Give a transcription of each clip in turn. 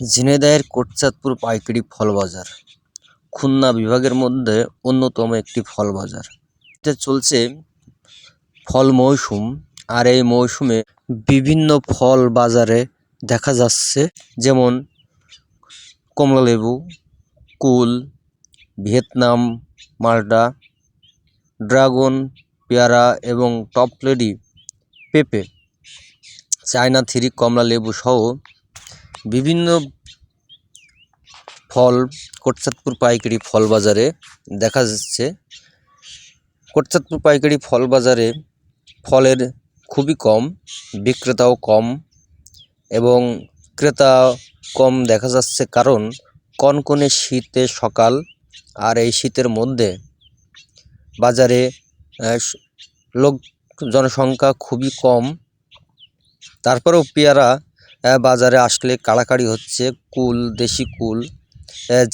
ঝিনাইদহের কোটচাঁদপুর পাইকারি ফল বাজার, খুলনা বিভাগের মধ্যে অন্যতম একটি ফল বাজার। এটা চলছে ফল মৌসুম, আর এই মৌসুমে বিভিন্ন ফল বাজারে দেখা যাচ্ছে, যেমন কমলালেবু কুল, ভিয়েতনাম মাল্টা ড্রাগন, পেয়ারা এবং টপলেডি পেঁপে, চায়না থ্রি কমলা লেবু সহ বিভিন্ন ফল কোটচাঁদপুর পাইকারি ফল বাজারে দেখা যাচ্ছে। কোটচাঁদপুর পাইকারি ফল বাজারে ফলের খুবই কম, বিক্রেতাও কম এবং ক্রেতা কম দেখা যাচ্ছে কারণ কনকনে শীতে সকাল আর এই শীতের মধ্যে বাজারে লোক জনসংখ্যা খুবই কম। তারপরেও পেয়ারা বাজারে আসলে কাড়াকাড়ি হচ্ছে কুল, দেশি কুল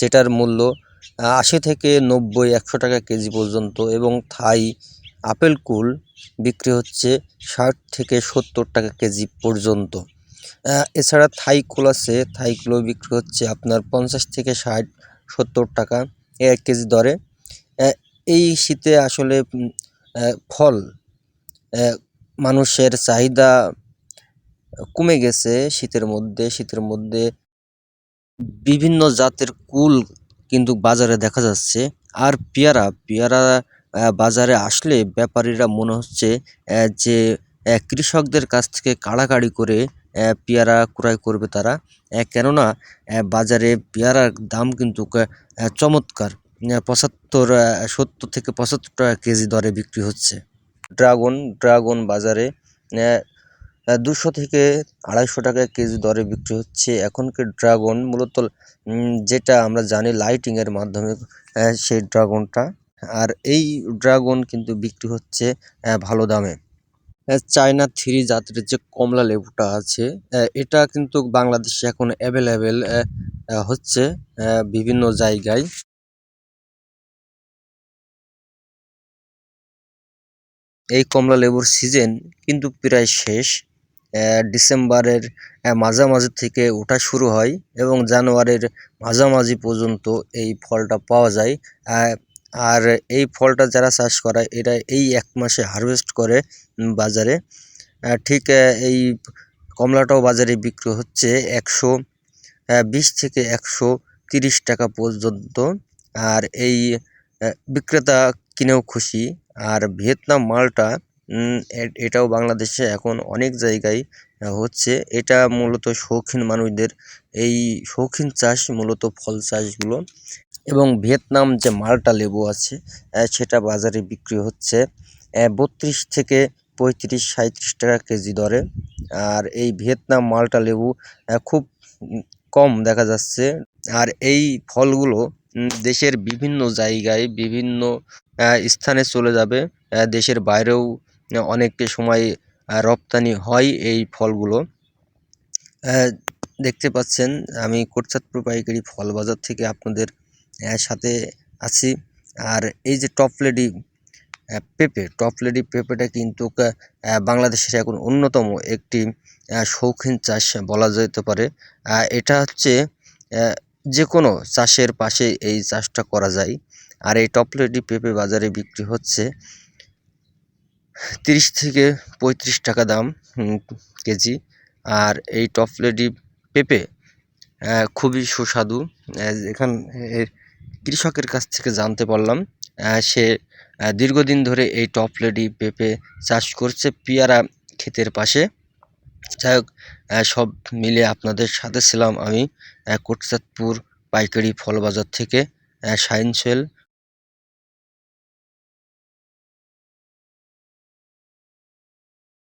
যেটার মূল্য আশি থেকে নব্বই, একশো টাকা কেজি পর্যন্ত এবং থাই আপেল কুল বিক্রি হচ্ছে ষাট থেকে সত্তর টাকা কেজি পর্যন্ত। এছাড়া থাই কুল আছে, থাই কুলও বিক্রি হচ্ছে আপনার পঞ্চাশ থেকে ষাট, সত্তর টাকা এক কেজি দরে। এই শীতে আসলে ফল মানুষের চাহিদা কমে গেছে শীতের মধ্যে। শীতের মধ্যে বিভিন্ন জাতের কুল কিন্তু বাজারে দেখা যাচ্ছে। আর পেয়ারা পেয়ারা বাজারে আসলে ব্যাপারীরা মনে হচ্ছে যে কৃষকদের কাছ থেকে কাড়াকাড়ি করে পেয়ারা ক্রয় করবে তারা। কেননা বাজারে পেয়ারার দাম কিন্তু চমৎকার। পঁচাত্তর সত্তর থেকে পঁচাত্তর টাকা কেজি দরে বিক্রি হচ্ছে। ড্রাগন ড্রাগন বাজারে দুশো থেকে আড়াইশো টাকা কেজি দরে বিক্রি হচ্ছে। এখনকার ড্রাগন মূলত যেটা আমরা জানি লাইটিংয়ের মাধ্যমে সেই ড্রাগনটা। আর এই ড্রাগন কিন্তু বিক্রি হচ্ছে ভালো দামে। চায়না থ্রি জাতের যে কমলা লেবুটা আছে এটা কিন্তু বাংলাদেশে এখন অ্যাভেলেবেল হচ্ছে বিভিন্ন জায়গায়। এই কমলা লেবুর সিজন কিন্তু প্রায় শেষ। ডিসেম্বরের মাঝামাঝি থেকে ওঠা শুরু হয় এবং জানুয়ারির মাঝামাঝি পর্যন্ত এই ফলটা পাওয়া যায়। আর এই ফলটা যারা চাষ করে, এরা এই এক মাসে হারভেস্ট করে বাজারে। ঠিক এই কমলাটাও বাজারে বিক্রি হচ্ছে একশো বিশ থেকে একশো তিরিশ টাকা পর্যন্ত। আর এই বিক্রেতা কিনেও খুশি। আর ভিয়েতনাম মালটা এটাও বাংলাদেশে এখন অনেক জায়গায় হচ্ছে। এটা মূলত শৌখিন মানুষদের, এই শৌখিন চাষ মূলত ফল চাষগুলো। এবং ভিয়েতনাম যে মালটা লেবু আছে সেটা বাজারে বিক্রি হচ্ছে বত্রিশ থেকে পঁয়ত্রিশ, সাঁইত্রিশ টাকা কেজি দরে। আর এই ভিয়েতনাম মালটা লেবু খুব কম দেখা যাচ্ছে। আর এই ফলগুলো দেশের বিভিন্ন জায়গায়, বিভিন্ন স্থানে চলে যাবে দেশের বাইরেও আহ, অনেকটা সময় রপ্তানি হয় এই ফলগুলো। দেখতে পাচ্ছেন আমি কোটচাঁদপুর পাইকারি ফল বাজার থেকে আপনাদের সাথে আছি। আর এই যে টপলেডি আহ, পেঁপে টপলেডি পেঁপেটা কিন্তু বাংলাদেশের এখন অন্যতম একটি শৌখিন চাষ বলা যেতে পারে। এটা হচ্ছে যে কোনো চাষের পাশে এই চাষটা করা যায়। আর এই টপলেডি পেঁপে বাজারে বিক্রি হচ্ছে তিরিশ থেকে পঁয়ত্রিশ টাকা দাম কেজি। আর এই টপলেডি পেঁপে খুবই সুস্বাদু। এখান কৃষকের কাছ থেকে জানতে পারলাম সে দীর্ঘদিন ধরে এই টপলেডি পেঁপে চাষ করছে পেয়ারা ক্ষেতের পাশে। যাই হোক সব মিলে আপনাদের সাথে ছিলাম আমি কোটচাঁদপুর পাইকারি ফল বাজার থেকে সাইন সোহেল